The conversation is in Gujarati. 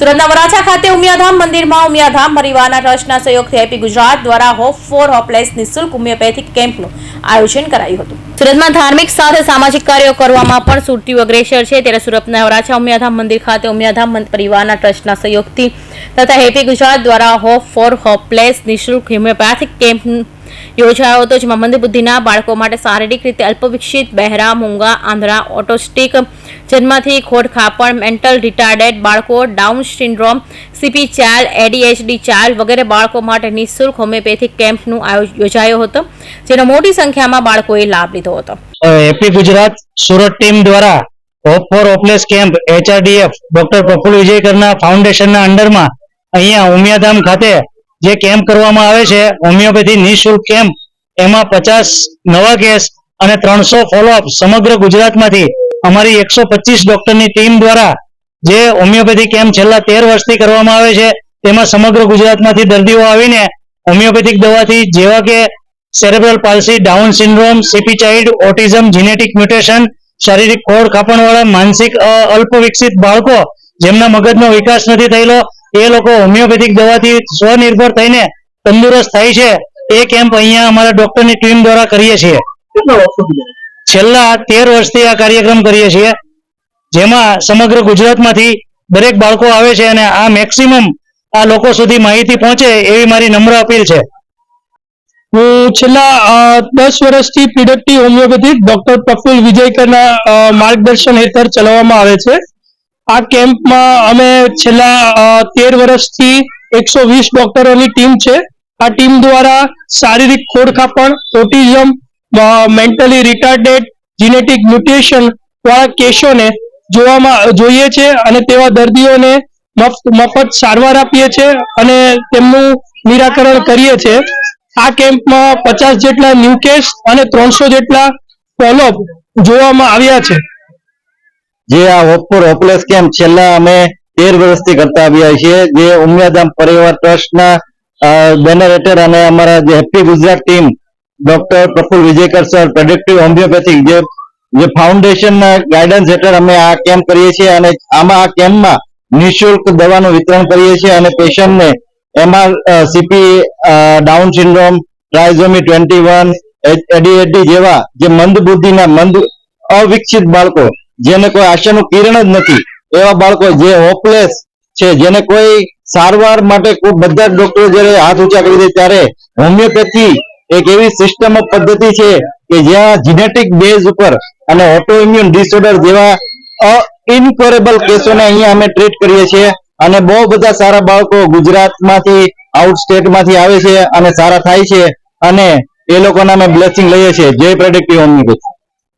સુરતના વરાછા ખાતે ઉમિયાધામ મંદિરમાં ઉમિયાધામ પરિવારના ટ્રસ્ટના સહયોગથી હેપી ગુજરાત દ્વારા હોપ ફોર હોપલેસ નિઃશુલ્ક હોમિયોપેથિક કેમ્પનું આયોજન કરાયું હતું. સુરતમાં ધાર્મિક, સાથે સામાજિક કાર્યો કરવામાં પણ સુરતીઓ અગ્રેસર છે. ત્યારે સુરતના વરાછા ઉમિયાધામ મંદિર ખાતે ઉમિયાધામ પરિવારના ટ્રસ્ટના સહયોગથી તથા હેપી ગુજરાત દ્વારા હોપ ફોર હોપલેસ નિઃશુલ્ક હોમિયોપેથિક કેમ્પ યોજાયો હતો, જેમાં મંદબુદ્ધિના બાળકો માટે શારીરિક રીતે અલ્પવિકસિત, બહેરા, મૂંગા, આંધળા, ઓટોસ્ટિક જન્મથી ખોટ ખાપણ મેન્ટલ રિટાર્ડેડ બાળકો down syndrome CP child ADHD child વગેરે બાળકો માટે નિઃશુલ્ક હોમિયોપેથિક કેમ્પનું યોજાયો હતો, જેનો મોટી સંખ્યામાં બાળકોએ લાભ લીધો હતો. હેપી ગુજરાત સુરત ટીમ દ્વારા hope for hopeless camp HRDF doctor Praful વિજયકરના ફાઉન્ડેશનના અંડરમાં અહીંયા ઉમિયાધામ ખાતે જે કેમ્પ કરવામાં આવે છે, હોમિયોપેથી નિઃશુલ્ક કેમ્પ એમાં પચાસ નવા કેસ અને ત્રણસો ફોલોઅપ સમગ્ર ગુજરાતમાંથી અમારી એકસો પચીસ ડોક્ટરની ટીમ દ્વારા જે હોમિયોપેથી કેમ્પ છેલ્લા તેર વર્ષથી કરવામાં આવે છે, તેમાં સમગ્ર ગુજરાતમાંથી દર્દીઓ આવીને હોમિયોપેથિક દવાથી જેવા કે cerebral palsy down syndrome CP child autism genetic mutation શારીરિક ખોડ કાપણવાળા માનસિક અલ્પ વિકસિત બાળકો જેમના મગજનો વિકાસ નથી થયેલો, એ લોકો હોમિયોપેથિક દવાથી સ્વનિર્ભર થઈને તંદુરસ્ત થાય છે, એ કેમ્પ અહીંયા અમારા ડોક્ટરની ટીમ દ્વારા કરીએ છીએ. છેલ્લા તેર વર્ષથી આ કાર્યક્રમ કરીએ છીએ, જેમાં સમગ્ર ગુજરાતમાંથી દરેક બાળકો આવે છે અને આ મેક્સિમમ આ લોકો સુધી માહિતી પહોંચે એવી મારી નમ્ર અપીલ છે. હું છેલ્લા દસ વર્ષથી પીડબ્લ્યુડી હોમિયોપેથી ડોક્ટર પ્રફુલ વિજયકરના માર્ગદર્શન હેઠળ ચલાવવામાં આવે છે. આ કેમ્પમાં અમે છેલ્લા તેર વર્ષથી એકસો વીસ ડોક્ટરોની ટીમ છે. આ ટીમ દ્વારા શારીરિક ખોડખાપણ autism mentally retarded genetic mutation વાળા કેસોને જોવામાં, જોઈએ છે અને તેવા દર્દીઓને મફત સારવાર આપીએ છીએ અને તેમનું નિરાકરણ કરીએ છીએ આ કેમ્પમાં પચાસ જેટલા ન્યૂ કેસ અને ત્રણસો જેટલા ફોલોઅપ જોવામાં આવ્યા છે. જે આ હોપ ફોર હોપલેસ કેમ્પ છેલ્લા અમે તેર વર્ષથી કરતા આવ્યા છીએ. જે ઉમિયાધામ પરિવાર ટ્રસ્ટના બેનર હેઠળ અને અમારા જે happy Gujarat team doctor Praful Vijaykar sir, productive homeopathic, જે જે ફાઉન્ડેશનના ગાઈડન્સ હેઠળ અમે આ કેમ્પ કરીએ છીએ અને આમાં આ કેમ્પમાં નિઃશુલ્ક દવાનું વિતરણ કરીએ છીએ અને પેશન્ટને એમાં CP down syndrome, trisomy twenty one એડીએડી જેવા જે મંદ બુદ્ધિના મંદ અવિકસિત બાળકો, જેને કોઈ આશાનું કિરણ જ નથી, એવા બાળકો જે હોપલેસ છે, જેને કોઈ સારવાર માટે બધા જ ડોક્ટરો જ્યારે હાથ ઊંચા કરી દે ત્યારે હોમિયોપેથી એક એવી સિસ્ટમ ઓફ પદ્ધતિ છે કે જ્યાં જીનેટિક બેઝ ઉપર અને ઓટોઇમ્યુન ડિસઓર્ડર જેવા ઇનક્યોરેબલ કેસોને અહીંયા અમે ટ્રીટ કરીએ છીએ. અને બહુ બધા સારા બાળકો ગુજરાતમાંથી આઉટ સ્ટેટમાંથી આવે છે અને સારા થાય છે. અને એ લોકોના અમે બ્લેસિંગ લઈએ છીએ. જય પ્રેડિક્ટિવ હોમિયોપેથી